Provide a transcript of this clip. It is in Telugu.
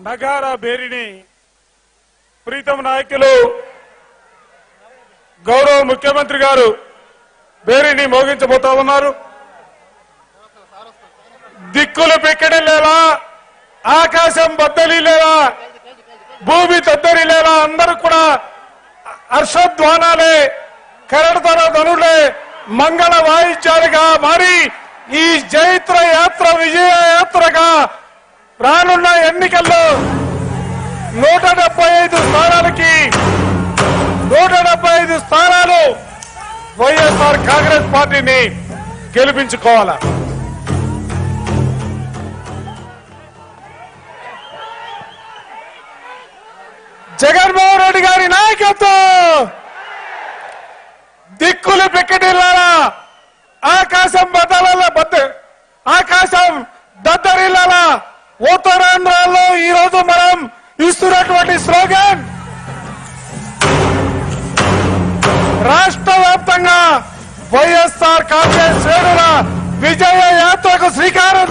నగారా బేరిని ప్రీతం నాయకులు గౌరవ ముఖ్యమంత్రి గారు బేరిని మోగించబోతా ఉన్నారు. దిక్కులు పెక్కడి లేదా ఆకాశం బద్దలి లేదా భూమి తద్దరి లేదా అందరూ కూడా హర్షధ్వానాలే కరడతన ధనులే మంగళ వాయిద్యాలుగా మారి ఈ జైత్ర యాత్ర విజయ యాత్రగా రానున్న ఎన్నికల్లో నూట డెబ్బై ఐదు స్థానాలకి నూట డెబ్బై ఐదు స్థానాలు వైఎస్ఆర్ కాంగ్రెస్ పార్టీని గెలిపించుకోవాలా? జగన్మోహన్ రెడ్డి గారి నాయకత్వం! దిక్కులు పిక్కటిల్లారా ఆకాశం బదల ఉత్తరాంధ్రలో ఈ రోజు మనం ఇస్తున్నటువంటి స్లోగన్. రాష్ట్ర వ్యాప్తంగా వైఎస్ఆర్ కాంగ్రెస్ శ్రేణుల విజయ యాత్రకు శ్రీకారం